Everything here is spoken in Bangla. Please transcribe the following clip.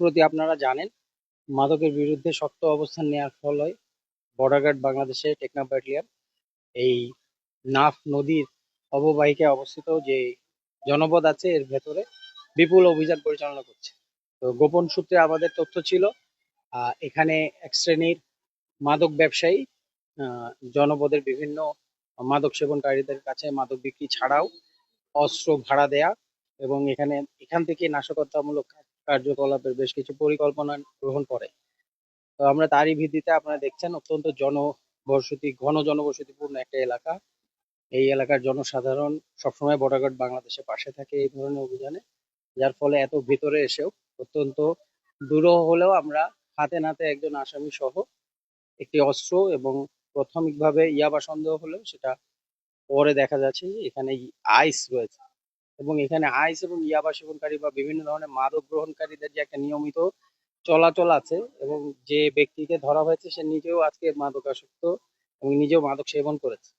প্রতি আপনারা জানেন, মাদকের বিরুদ্ধে শক্ত অবস্থান নেওয়ার ফলে বর্ডার গার্ড বাংলাদেশে টেকনাফ ব্যাটালিয়ন এই নাফ নদীর অববাহিকায় অবস্থিত যে জনপদ আছে, এর ভেতরে বিপুল অভিযান পরিচালনা করছে। তো গোপন সূত্রে আমাদের তথ্য ছিল এখানে এক শ্রেণির মাদক ব্যবসায়ী জনপদের বিভিন্ন মাদক সেবনকারীদের কাছে মাদক বিক্রি ছাড়াও অস্ত্র ভাড়া দেয়া এবং এখানে, এখান থেকে নাশকতামূলক কাজ- কার্যকলাপের বেশ কিছু পরিকল্পনা গ্রহণ করে। তো আমরা তারই ভিত্তিতে আপনারা দেখছেন, অত্যন্ত জনবসতি ঘন জনবসতিপূর্ণ একটা এলাকা। এই এলাকার জনসাধারণ সবসময় বর্ডার গার্ড বাংলাদেশের পাশে থাকে এই ধরনের অভিযানে, যার ফলে এত ভিতরে এসেও অত্যন্ত দূরহ হলেও আমরা হাতে নাতে একজন আসামি সহ একটি অস্ত্র এবং প্রাথমিকভাবে ইয়াবা সন্দেহ হলেও সেটা পরে দেখা যাচ্ছে যে এখানে আইস রয়েছে। এবং এখানে আইস এবং ইয়াবা সেবনকারী বা বিভিন্ন ধরনের মাদক গ্রহণকারীদের যে একটা নিয়মিত চলাচল আছে এবং যে ব্যক্তিকে ধরা হয়েছে সে নিজেও আজকে মাদকাসক্ত এবং নিজেও মাদক সেবন করেছে।